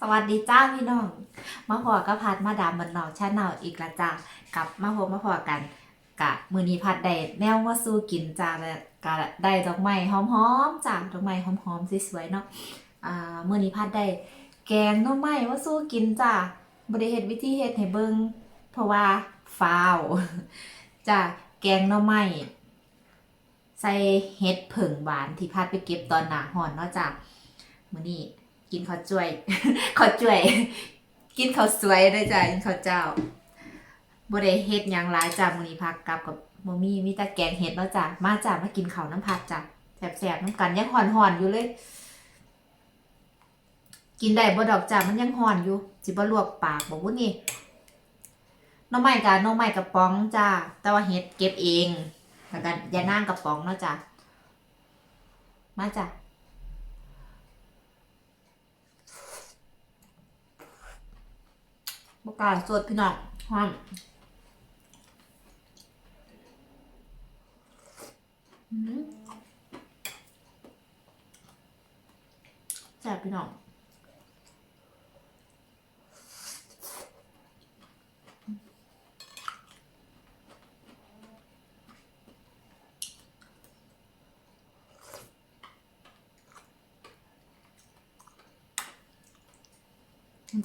สวัสดีจ้าพี่น้องมาพอก็พัดมาดามบนนอกชาแนลอีกละจ้ากับมาพบมาพอกันกะมือนี้พัดได้แนวมาสู้กินจ้าและกะได้ดอกไม้หอมๆจ้าดอกไม้หอมๆสวยๆเนาะอ่ามือนี้พัดได้แกงหน่อไม้มาสู้กินจ้าบ่ได้เฮ็ดวิธีเฮ็ดให้เบิ่งเพราะว่าฟาวจ้าแกงหน่อไม้ใส่เห็ดเผิ่งหวานที่พัดไปเก็บตอนหนาร้อนเนาะจ้ามือนี้ กินข้าวจ้วยข้าวจ้วย กินข้าวสวยเด้จ้ากินข้าวเจ้าบ่ได้เฮ็ดหยังหลายจ้ามื้อนี้พักกลับกับบ่มีมีแต่แกงเห็ดเนาะจ้ามาจ้ามากินข้าวน้ำผัดจ้าแซ่บๆน้ำกันยังห่อนๆอยู่เลย กินได้บ่ดอกจ้ามันยังห่อนอยู่สิบ่ลวกปากบอกว่านี่น้องใหม่กะน้องใหม่กระป๋องจ้าแต่ว่าเห็ดเก็บเองแล้วก็ยานั่งกระป๋องเนาะจ้ามาจ้า บกาสดพี่น้องหอมแซ่บพี่น้อง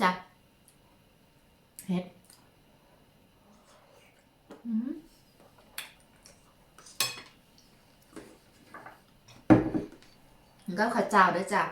จ้ะเผ็ดอืมแล้ว ก็ข้าวเจ้าด้วยจ้ะ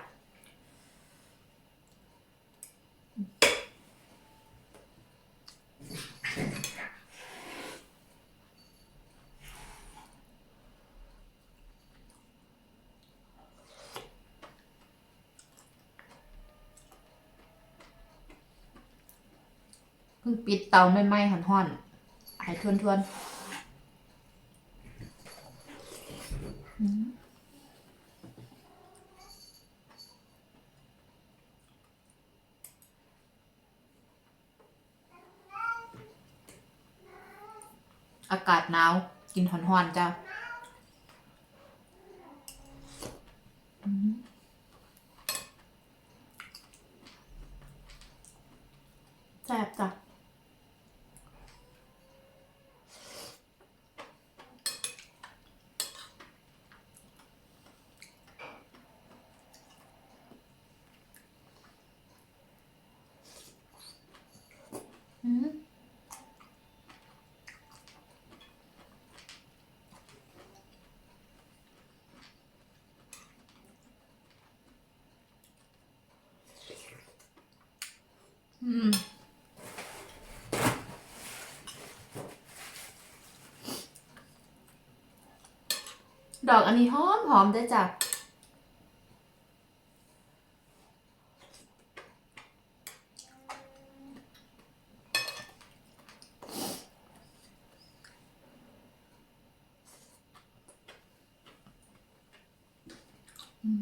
เพิ่งปิดเตาไม่ไหม้ๆห่อนๆ ไอ้ทวนทวนๆอากาศหนาว กินหอนๆจ้ะแซ่บจ้ะ ดอกอันนี้หอมหอมได้จ้ะ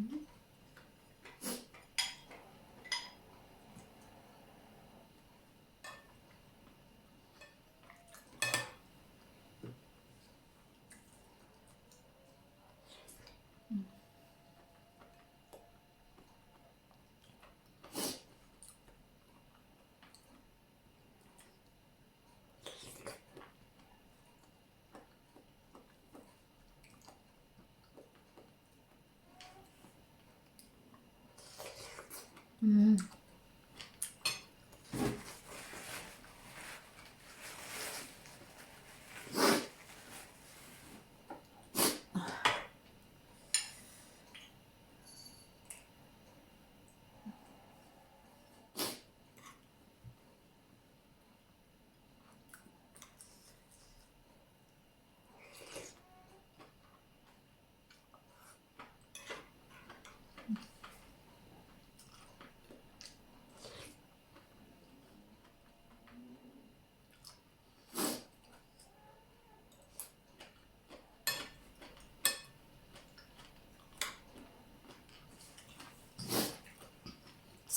ม อื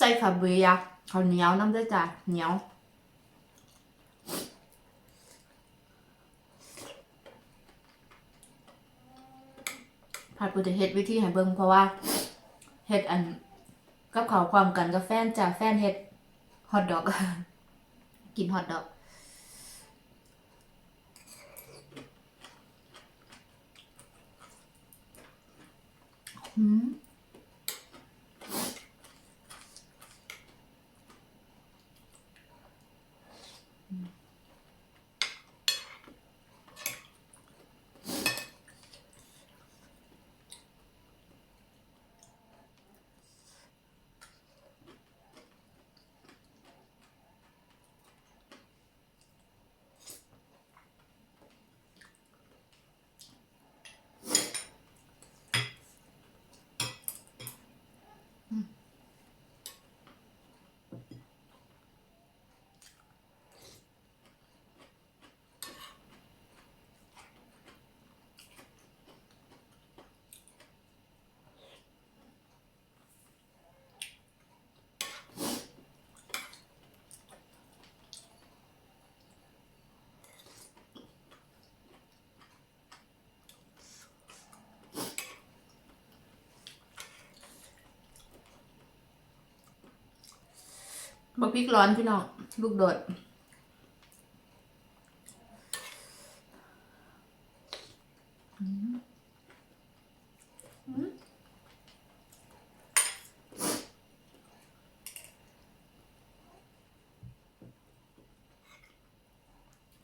ส่ข้าวเบียร์ข้าวเหนียวน้ำด้จ้ะเหนียวผัดปูจะเฮ็ดวิธีให้เบิ่งเพราะว่าเฮ็ดอันกับเขาวความกันกับแฟนจ้ะแฟนเฮ็ดฮอทดอกกินฮอทดอกหืม 嗯。嗯 บักพริกร้อนพี่น้องลูกโดด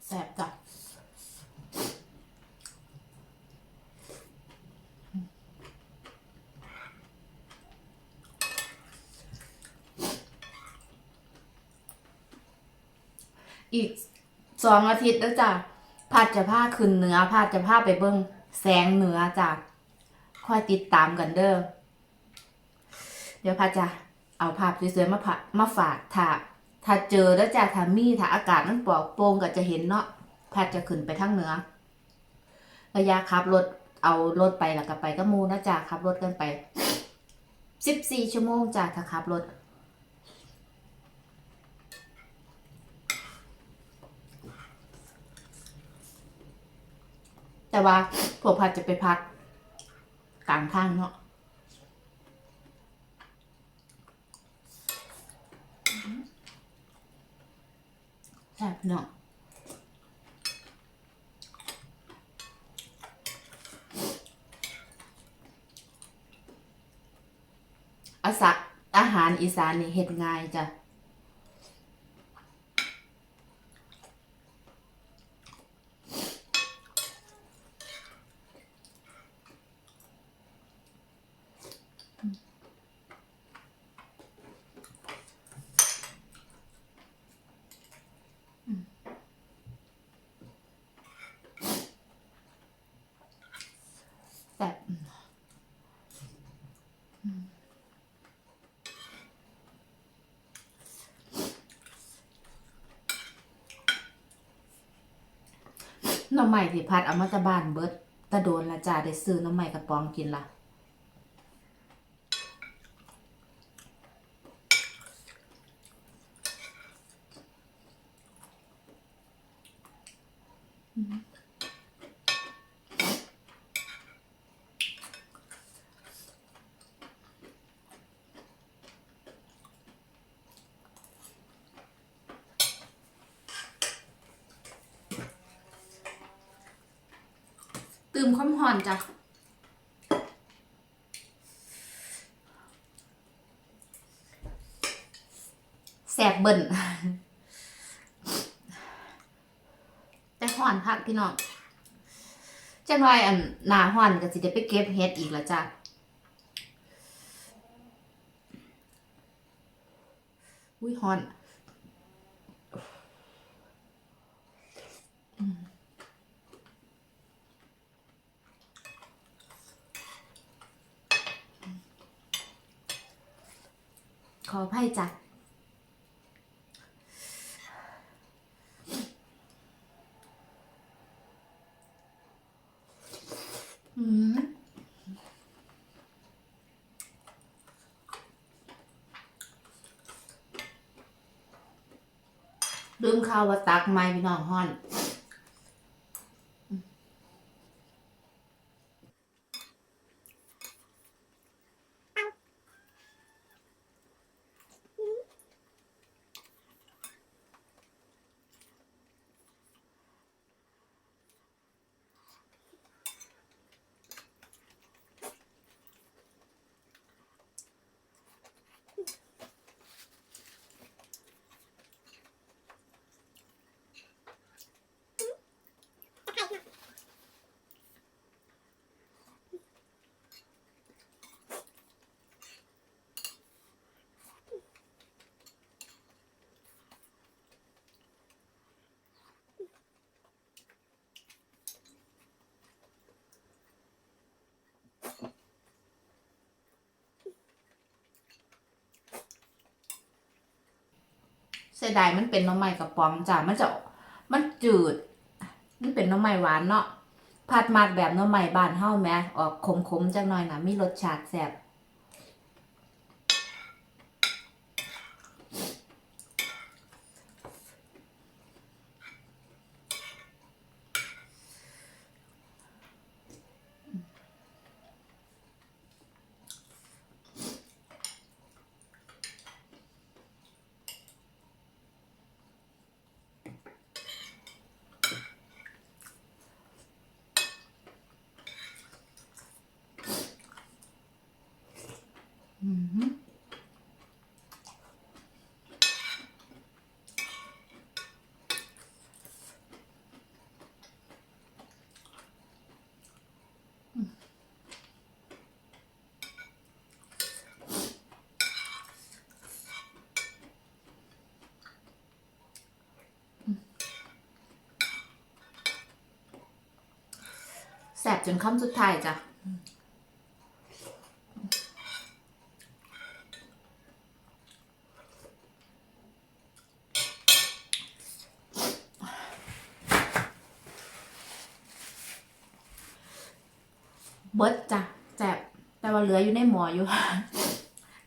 แสบจัด อีกสองอาทิตย์แล้วจ้ะพัดจะพาขึ้นเหนือพัดจะพาไปเบิ้งแสงเหนือจ้ะค่อยติดตามกันเด้อเดี๋ยวพัดจะเอาภาพสวยๆมาพะมาฝากถ้าถ้าเจอแล้วจ้ะถ้ามีถ้าอากาศมันปลอดโปร่งก็จะเห็นเนาะพัดจะขึ้นไปทางเหนือระยะขับรถเอารถไปแล้วก็ไปก็มูนะจ้ะขับรถกันไปสิบสี่ชั่วโมงจ้ะถ้าขับรถ แต่ว่าพวกพัดจะไปพักกลางทางเนาะแซ่บเนาะอาสะอาหารอีสานนี่เฮ็ดง่ายจ้ะ แต่ห น้ำใหม่ที่พัดเอามาจากบ้านเบิดตะโดนละจ่าได้ซื้อน้ำใหม่กระป๋องกินละอืม ความหอนจ้ะแสบเบิ่นแต่หอนพักพี่น้องจังไรอันหนาหอนก็สิได้ไปเก็บเฮ็ดอีกแล้วจ้ะอุ้ยหอน ข ออภัยจ้ะอืมลืมข้าวว่าตักไม้พี่น้องฮ้อน สียดายมันเป็นน้ำใหม่กระป๋องจ้ะมันจะมันจืด มันเป็นน้ำใหม่หวานเนาะผัดมาดแบบน้ำใหม่บ้านเฮาแม่ออกขมๆจังหน่อยนะมีรสชาติแสบ แซ่บจนคำสุดท้ายจ้ะ เบิดจ้ะแซ่บแต่ว่า เหลืออยู่ในหมออยู่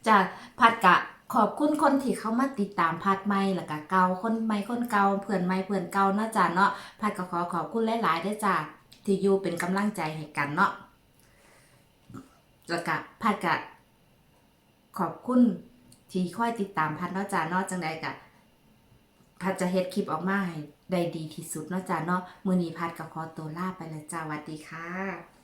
จ้ะพัดกะขอบคุณคนที่เข้ามาติดตามพัดใหม่แล้วก็เกาคนใหม่คนเกาเพื่อนใหม่เพื่อนเกาเนาะจ้ะเนาะพัดก็ขอขอบคุณหลายๆด้วยจ้ะที่อยู่เป็นกำลังใจให้กันเนาะแล้วก็พัดกะขอบคุณที่คอยติดตามพัดเนาะจ้ะเนาะจังใดกะพัดจะเฮ็ดคลิปออกมาให้ได้ดีที่สุดเนาะจ้ะเนาะมือนีพัดก็ขอตัวลาไปแล้วจ้าสวัสดีค่ะ